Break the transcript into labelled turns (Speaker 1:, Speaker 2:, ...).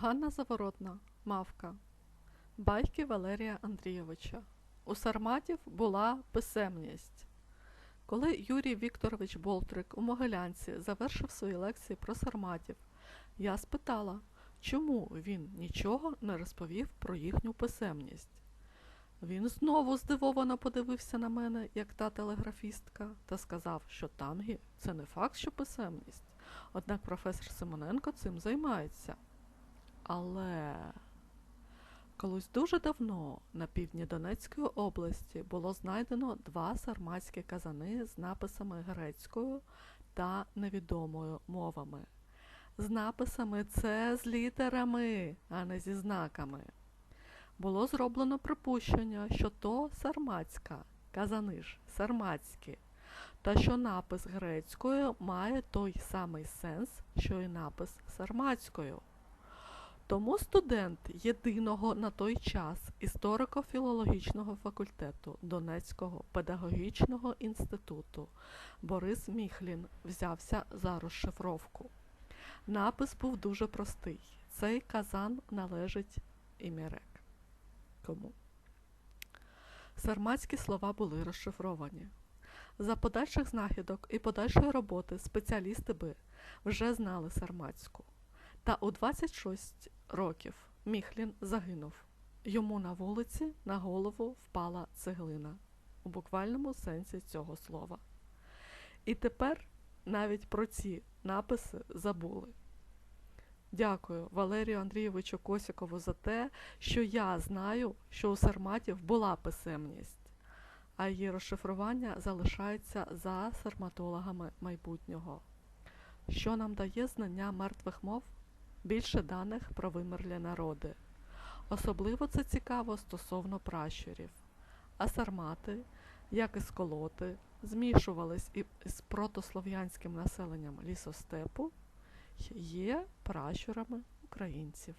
Speaker 1: Ганна Заворотна, Мавка. Байки Валерія Андрійовича. У Сарматів була писемність. Коли Юрій Вікторович Болтрик у Могилянці завершив свої лекції про сарматів, я спитала, чому він нічого не розповів про їхню писемність. Він знову здивовано подивився на мене, як та телеграфістка, та сказав, що танги це не факт, що писемність. Однак професор Симоненко цим займається. Але колись дуже давно на півдні Донецької області було знайдено два сарматські казани з написами грецькою та невідомою мовами. З написами це з літерами, а не зі знаками. Було зроблено припущення, що то сарматська, казани ж сарматські, та що напис грецькою має той самий сенс, що і напис сарматською. Тому студент єдиного на той час історико-філологічного факультету Донецького педагогічного інституту Борис Міхлін взявся за розшифровку. Напис був дуже простий. Цей казан належить Імерек. Кому? Сарматські слова були розшифровані. За подальших знахідок і подальшої роботи спеціалісти би вже знали сарматську. Та у 26 років Міхлін загинув. Йому на вулиці на голову впала цеглина у буквальному сенсі цього слова. І тепер навіть про ці написи забули. Дякую Валерію Андрійовичу Косікову за те, що я знаю, що у сарматів була писемність, а її розшифрування залишається за сарматологами майбутнього. Що нам дає знання мертвих мов? Більше даних про вимерлі народи. Особливо це цікаво стосовно пращурів. А сармати, як і сколоти, змішувались із протослов'янським населенням лісостепу є пращурами українців.